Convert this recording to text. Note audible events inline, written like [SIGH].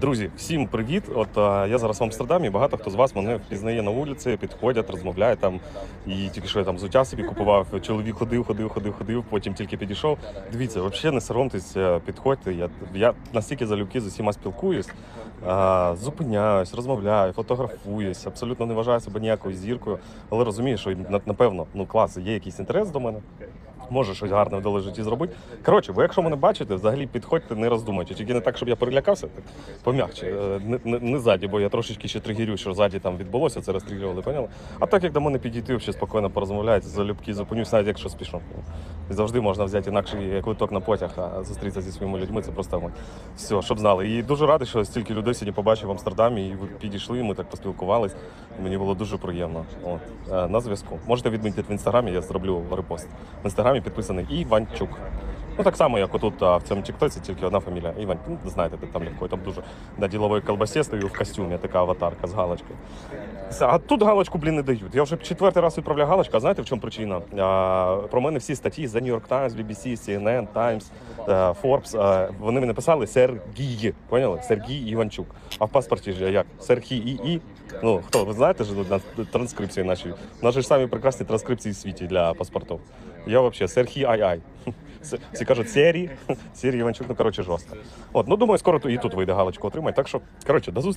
Друзі, всім привіт! От я зараз в Амстердамі. Багато хто з вас мене впізнає на вулиці, підходять, розмовляють там. І тільки що я там взуття собі купував. Чоловік ходив, ходив, ходив, ходив, потім тільки підійшов. Дивіться, взагалі не соромтесь, е, підходьте. Я, я настільки залюбки з усіма спілкуюсь, а, зупиняюсь, розмовляю, фотографуюсь, абсолютно не вважаю себе ніякою зіркою, але розумію, що на- напевно ну клас, є якийсь інтерес до мене. Може щось гарне вдале житті зробити. Коротше, ви якщо мене бачите, взагалі підходьте, не роздумуйте. Тільки не так, щоб я перелякався, так пом'якче. Е, Не, не, не ззаді, бо я трошечки ще тригерю, що ззаді там відбулося, це розстрілювали, поняли? А так як до мене підійти, взагалі спокійно порозмовляєте, залюбки зупинюсь, навіть якщо спішу. Завжди можна взяти інакший квиток на потяг, а зустрітися зі своїми людьми це просто ми. Все, щоб знали. І дуже радий, що стільки людей сьогодні побачив в Амстердамі, і ви підійшли, ми так поспілкувались. Мені було дуже приємно. От. Е, На зв'язку. Можете відмітити в інстаграмі, я зроблю репост. В інстаграмі підписаний Іванчук. Ну так само, як отут а, в цьому тіктоці, тільки одна фамілія. Іван, ну, знаєте, де там легко. Там дуже на діловій колбасі стою в костюмі, така аватарка з галочкою. А тут галочку, блін, не дають. Я вже четвертий раз відправляю галочку, а знаєте, в чому причина? А, про мене всі статті за New York Times, BBC, CNN, Times, е, Forbes. е, вони мені писали Сергій. Поняли? Сергій Іванчук. А в паспорті ж я як? Сергій і і. Ну, хто, ви знаєте ж на транскрипції наші? Же ж самі прекрасні транскрипції в світі для паспортів. Я взагалі Сергій Ай-Ай. Всі кажуть Сері, [LAUGHS] Сері Іванчук, ну коротше жорстко. От, ну думаю, скоро і тут вийде галочку отримає. Так що, коротше, до зустрічі.